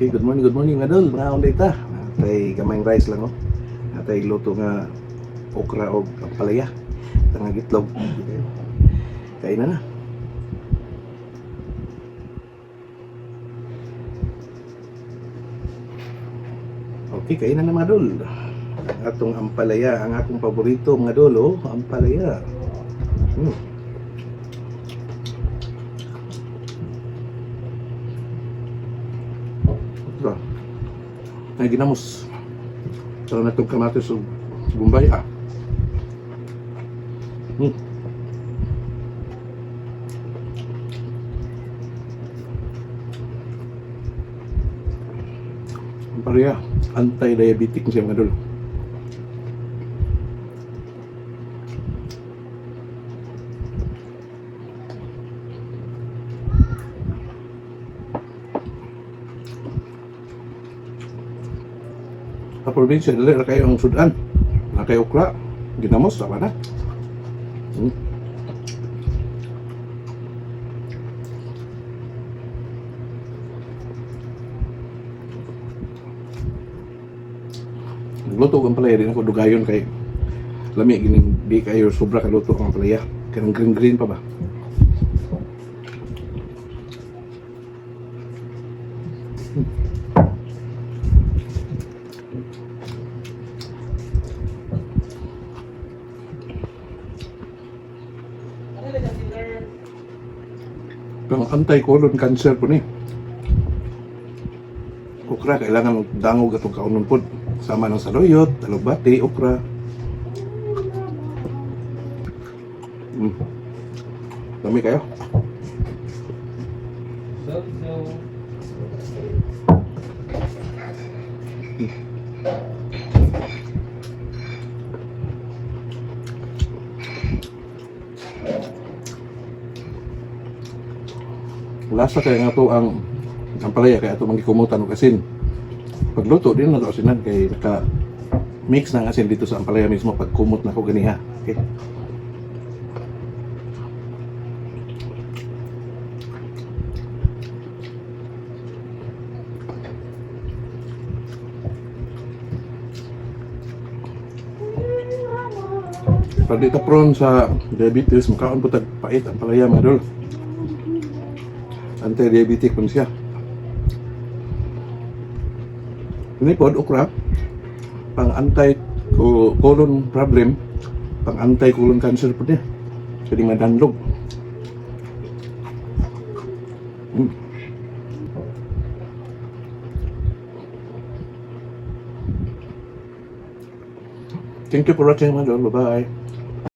Okay, good morning, good morning nga dol, mga ondita. Atay gamayng rice lang oh. Atay luto nga okra o palaya. Tanga gitlog. Kain na na. Okay, kain na na mga dol. Atong ampalaya, ang akong paborito mga dol, oh, ampalaya. Hmm. Ito. Ay, ginamos. Sarang na itong kamatis o bumbay, ah. Hmm. Pareha, anti-diabetic siya mga dol. Sa probinsya, dali na kayo ang sudan. Na kayo okra. Ginamos, tama na. Hmm. Nagluto ang palaya din ako dugayon kay lami gining di kayo sobra kaluto ang palaya. Kanang green green pa ba? Pang anti-colon cancer po ni. Okra, kailangan dangog atong kaunon po. Sama ng saluyot, talugbati, okra. Mm. Dami kayo. So, so, Lasa kaya nga to ang ang palaya kaya ito mangikumutan og asin. Pagluto din na asinan kay naka mix ng asin dito sa ampalaya mismo pag kumot na ko ganiha. Okay. Pag di ka prone sa diabetes, makaon po tag pait ang palaya mga dol. Anti-diabetic pun siya. Ini pod okra pang anti ko- colon problem, pang anti colon cancer po. Jadi madanlog. Hmm. Thank you for watching dol. Bye-bye.